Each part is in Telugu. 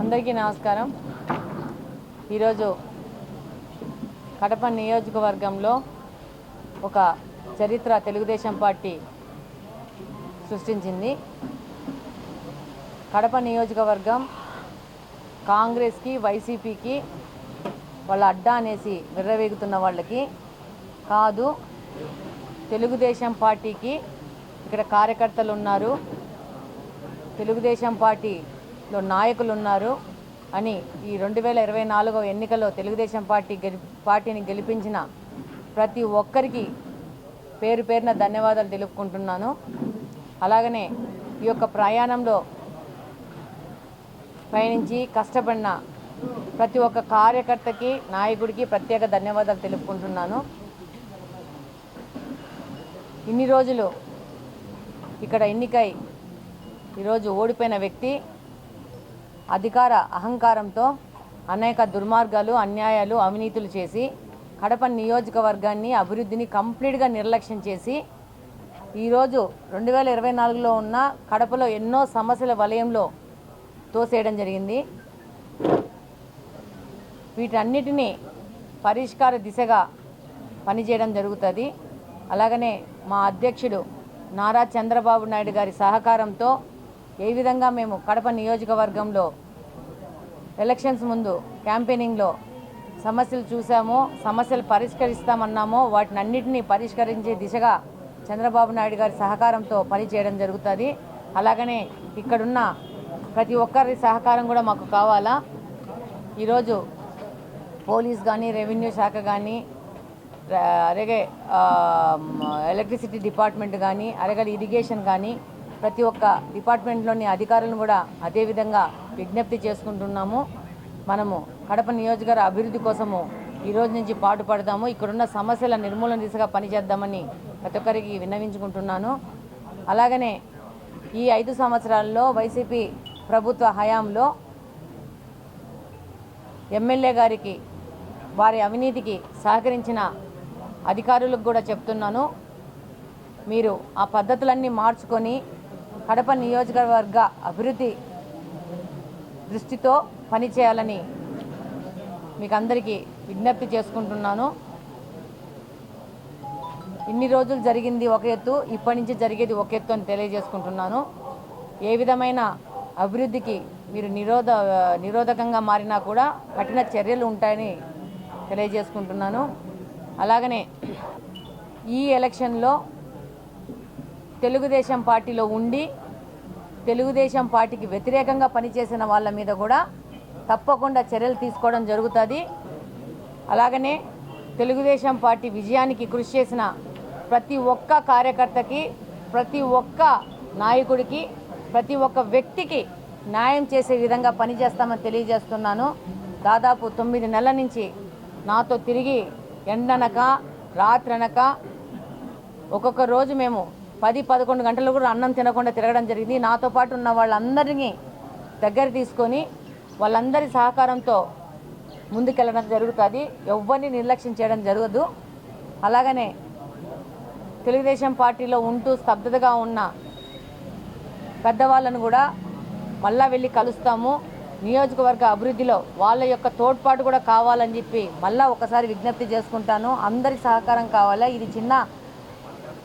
అందరికీ నమస్కారం. ఈరోజు కడప నియోజకవర్గంలో ఒక చరిత్ర తెలుగుదేశం పార్టీ సృష్టించింది. కడప నియోజకవర్గం కాంగ్రెస్కి వైసీపీకి వాళ్ళ అడ్డా అనేసి విర్రవేగుతున్న వాళ్ళకి కాదు తెలుగుదేశం పార్టీకి ఇక్కడ కార్యకర్తలు ఉన్నారు. తెలుగుదేశం పార్టీ లో నాయకులు ఉన్నారు అని ఈ రెండు వేల ఇరవై నాలుగో ఎన్నికల్లో తెలుగుదేశం పార్టీ గెలి పార్టీని గెలిపించిన ప్రతి ఒక్కరికి పేరు పేరున ధన్యవాదాలు తెలుపుకుంటున్నాను. అలాగనే ఈ యొక్క ప్రయాణంలో పయనించి కష్టపడిన ప్రతి ఒక్క కార్యకర్తకి నాయకుడికి ప్రత్యేక ధన్యవాదాలు తెలుపుకుంటున్నాను. ఇన్ని రోజులు ఇక్కడ ఎన్నికై ఈరోజు ఓడిపోయిన వ్యక్తి అధికార అహంకారంతో అనేక దుర్మార్గాలు అన్యాయాలు అవినీతులు చేసి కడప నియోజకవర్గాన్ని అభివృద్ధిని కంప్లీట్గా నిర్లక్ష్యం చేసి ఈరోజు రెండు వేల ఇరవై నాలుగులో ఉన్న కడపలో ఎన్నో సమస్యల వలయంలో తోసేయడం జరిగింది. వీటన్నిటినీ పరిష్కార దిశగా పనిచేయడం జరుగుతుంది. అలాగనే మా అధ్యక్షుడు నారా చంద్రబాబు నాయుడు గారి సహకారంతో ఏ విధంగా మేము కడప నియోజకవర్గంలో ఎలక్షన్స్ ముందు క్యాంపెయినింగ్లో సమస్యలు చూసామో సమస్యలు పరిష్కరిస్తామన్నామో వాటిని అన్నింటినీ పరిష్కరించే దిశగా చంద్రబాబు నాయుడు గారి సహకారంతో పనిచేయడం జరుగుతుంది. అలాగనే ఇక్కడున్న ప్రతి ఒక్కరి సహకారం కూడా మాకు కావాలా? ఈరోజు పోలీస్ కానీ రెవెన్యూ శాఖ కానీ అలాగే ఎలక్ట్రిసిటీ డిపార్ట్మెంట్ కానీ అలాగే ఇరిగేషన్ కానీ ప్రతి ఒక్క డిపార్ట్మెంట్లోని అధికారులను కూడా అదేవిధంగా విజ్ఞప్తి చేసుకుంటున్నాము. మనము కడప నియోజకవర్గ అభివృద్ధి కోసము ఈ రోజు నుంచి పాటుపడతాము ఇక్కడున్న సమస్యల నిర్మూలన దిశగా పనిచేద్దామని ప్రతి ఒక్కరికి విన్నవించుకుంటున్నాను. అలాగనే ఈ ఐదు సంవత్సరాల్లో వైసీపీ ప్రభుత్వ హయాంలో ఎమ్మెల్యే గారికి వారి అవినీతికి సహకరించిన అధికారులకు కూడా చెప్తున్నాను. మీరు ఆ పద్ధతులన్నీ మార్చుకొని కడప నియోజకవర్గ అభివృద్ధి దృష్టితో పనిచేయాలని మీకు అందరికీ విజ్ఞప్తి చేసుకుంటున్నాను. ఇన్ని రోజులు జరిగింది ఒక ఎత్తు ఇప్పటి నుంచి జరిగేది ఒక ఎత్తు అని తెలియజేసుకుంటున్నాను. ఏ విధమైన అభివృద్ధికి మీరు నిరోధ నిరోధకంగా మారినా కూడా కఠిన చర్యలు ఉంటాయని తెలియజేసుకుంటున్నాను. అలాగనే ఈ ఎలక్షన్లో తెలుగుదేశం పార్టీలో ఉండి తెలుగుదేశం పార్టీకి వ్యతిరేకంగా పనిచేసిన వాళ్ళ మీద కూడా తప్పకుండా చర్యలు తీసుకోవడం జరుగుతుంది. అలాగనే తెలుగుదేశం పార్టీ విజయానికి కృషి చేసిన ప్రతి ఒక్క కార్యకర్తకి ప్రతి ఒక్క నాయకుడికి ప్రతి ఒక్క వ్యక్తికి న్యాయం చేసే విధంగా పనిచేస్తామని తెలియజేస్తున్నాను. దాదాపు తొమ్మిది నెలల నుంచి నాతో తిరిగి ఎండనక రాత్రనక ఒక్కొక్క రోజు మేము పది పదకొండు గంటలు కూడా అన్నం తినకుండా తిరగడం జరిగింది. నాతో పాటు ఉన్న వాళ్ళందరినీ దగ్గర తీసుకొని వాళ్ళందరి సహకారంతో ముందుకెళ్ళడం జరుగుతుంది. ఎవరిని నిర్లక్ష్యం చేయడం జరగదు. అలాగనే తెలుగుదేశం పార్టీలో ఉంటూ స్తబ్దతగా ఉన్న పెద్దవాళ్ళను కూడా మళ్ళా వెళ్ళి కలుస్తాము. నియోజకవర్గ అభివృద్ధిలో వాళ్ళ యొక్క తోడ్పాటు కూడా కావాలని చెప్పి మళ్ళా ఒకసారి విజ్ఞప్తి చేసుకుంటాను. అందరి సహకారం కావాలా? ఇది చిన్న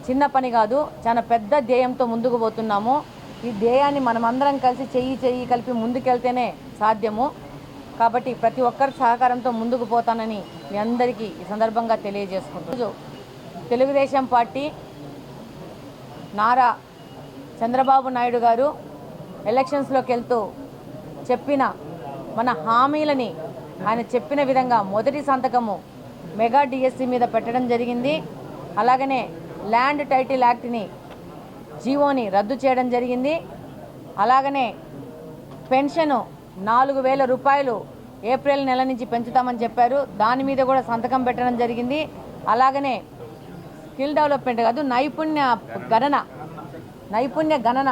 చిన్న పని కాదు చాలా పెద్ద ధ్యేయంతో ముందుకు పోతున్నాము. ఈ ధ్యేయాన్ని మనమందరం కలిసి చెయ్యి చెయ్యి కలిపి ముందుకెళ్తేనే సాధ్యము. కాబట్టి ప్రతి ఒక్కరి సహకారంతో ముందుకు పోతానని మీ అందరికీ ఈ సందర్భంగా తెలియజేసుకుంటున్నాను. తెలుగుదేశం పార్టీ నారా చంద్రబాబు నాయుడు గారు ఎలక్షన్స్లోకి వెళ్తూ చెప్పిన మన హామీలని ఆయన చెప్పిన విధంగా మొదటి సంతకము మెగా డిఎస్సి మీద పెట్టడం జరిగింది. అలాగనే ల్యాండ్ టైటిల్ యాక్ట్ని జీవోని రద్దు చేయడం జరిగింది. అలాగనే పెన్షను నాలుగు వేల రూపాయలు ఏప్రిల్ నెల నుంచి పెంచుతామని చెప్పారు. దాని మీద కూడా సంతకం పెట్టడం జరిగింది. అలాగనే స్కిల్ డెవలప్మెంట్ కాదు నైపుణ్య గణన నైపుణ్య గణన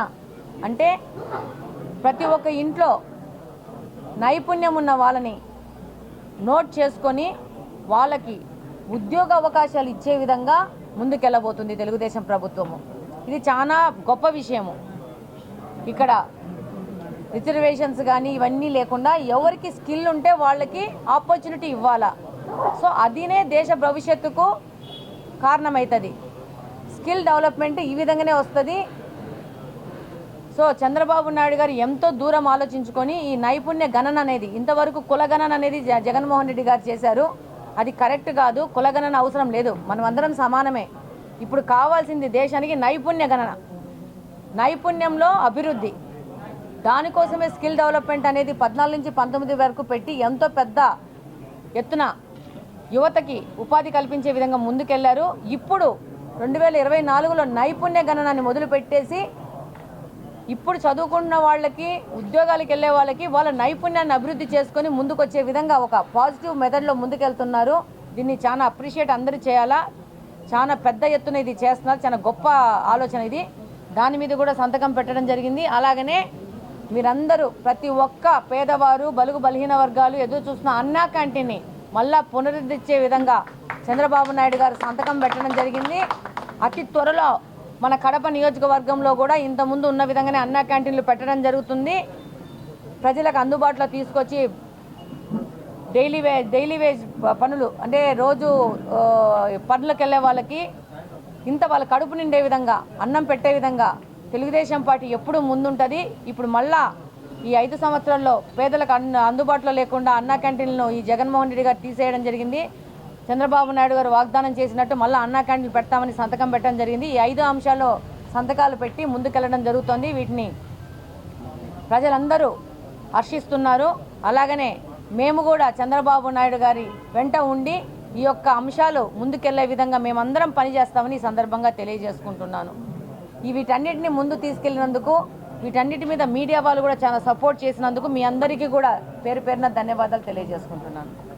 అంటే ప్రతి ఒక్క ఇంట్లో నైపుణ్యం ఉన్న వాళ్ళని నోట్ చేసుకొని వాళ్ళకి ఉద్యోగ అవకాశాలు ఇచ్చే విధంగా ముందుకెళ్ళబోతుంది తెలుగుదేశం ప్రభుత్వము. ఇది చాలా గొప్ప విషయము. ఇక్కడ రిజర్వేషన్స్ కానీ ఇవన్నీ లేకుండా ఎవరికి స్కిల్ ఉంటే వాళ్ళకి ఆపర్చునిటీ ఇవ్వాలా. సో అదినే దేశ భవిష్యత్తుకు కారణమవుతుంది స్కిల్ డెవలప్మెంట్ ఈ విధంగానే వస్తుంది. సో చంద్రబాబు నాయుడు గారు ఎంతో దూరం ఆలోచించుకొని ఈ నైపుణ్య గణన అనేది ఇంతవరకు కులగణన అనేది జ- జగన్మోహన్ రెడ్డి గారు చేశారు. అది కరెక్ట్ కాదు కులగణన అవసరం లేదు. మనం అందరం సమానమే. ఇప్పుడు కావాల్సింది దేశానికి నైపుణ్య గణన. నైపుణ్యంలో అభివృద్ధి. దానికోసమే స్కిల్ డెవలప్మెంట్ అనేది పద్నాలుగు నుంచి పంతొమ్మిది వరకు పెట్టి ఎంతో పెద్ద ఎత్తున యువతకి ఉపాధి కల్పించే విధంగా ముందుకెళ్ళారు. ఇప్పుడు రెండు వేల ఇరవై నాలుగులో నైపుణ్య గణనాన్ని మొదలుపెట్టేసి ఇప్పుడు చదువుకున్న వాళ్ళకి ఉద్యోగాలకు వెళ్ళే వాళ్ళకి వాళ్ళ నైపుణ్యాన్ని అభివృద్ధి చేసుకొని ముందుకొచ్చే విధంగా ఒక పాజిటివ్ మెథడ్లో ముందుకెళ్తున్నారు. దీన్ని చాలా అప్రిషియేట్ అందరూ చేయాలా? చాలా పెద్ద ఎత్తున ఇది చేస్తున్నారు. చాలా గొప్ప ఆలోచన ఇది. దాని మీద కూడా సంతకం పెట్టడం జరిగింది. అలాగనే మీరందరూ ప్రతి ఒక్క పేదవారు బలుగు బలహీన వర్గాలు ఎదురు చూస్తున్న అన్నా క్యాంటీన్ని మళ్ళా పునరుద్ధరించే విధంగా చంద్రబాబు నాయుడు గారు సంతకం పెట్టడం జరిగింది. అతి త్వరలో మన కడప నియోజకవర్గంలో కూడా ఇంతకుముందు ఉన్న విధంగానే అన్నా క్యాంటీన్లు పెట్టడం జరుగుతుంది. ప్రజలకు అందుబాటులో తీసుకొచ్చి డైలీ వే డైలీ వేజ్ పనులు అంటే రోజు పనులకు వెళ్ళే వాళ్ళకి ఇంత వాళ్ళ కడుపు నిండే విధంగా అన్నం పెట్టే విధంగా తెలుగుదేశం పార్టీ ఎప్పుడు ముందుంటుంది. ఇప్పుడు మళ్ళా ఈ ఐదు సంవత్సరాల్లో పేదలకు అందుబాటులో లేకుండా అన్నా క్యాంటీన్లను ఈ జగన్మోహన్ రెడ్డి గారు తీసేయడం జరిగింది. చంద్రబాబు నాయుడు గారు వాగ్దానం చేసినట్టు మళ్ళీ అన్నా క్యాంటీన్ పెడతామని సంతకం పెట్టడం జరిగింది. ఈ ఐదు అంశాల్లో సంతకాలు పెట్టి ముందుకెళ్ళడం జరుగుతోంది. వీటిని ప్రజలందరూ హర్షిస్తున్నారు. అలాగనే మేము కూడా చంద్రబాబు నాయుడు గారి వెంట ఉండి ఈ యొక్క అంశాలు ముందుకెళ్ళే విధంగా మేమందరం పనిచేస్తామని ఈ సందర్భంగా తెలియజేసుకుంటున్నాను. ఈ వీటన్నిటిని ముందు తీసుకెళ్ళినందుకు వీటన్నిటి మీద మీడియా వాళ్ళు కూడా చాలా సపోర్ట్ చేసినందుకు మీ అందరికీ కూడా పేరు పేరున ధన్యవాదాలు తెలియజేసుకుంటున్నాను.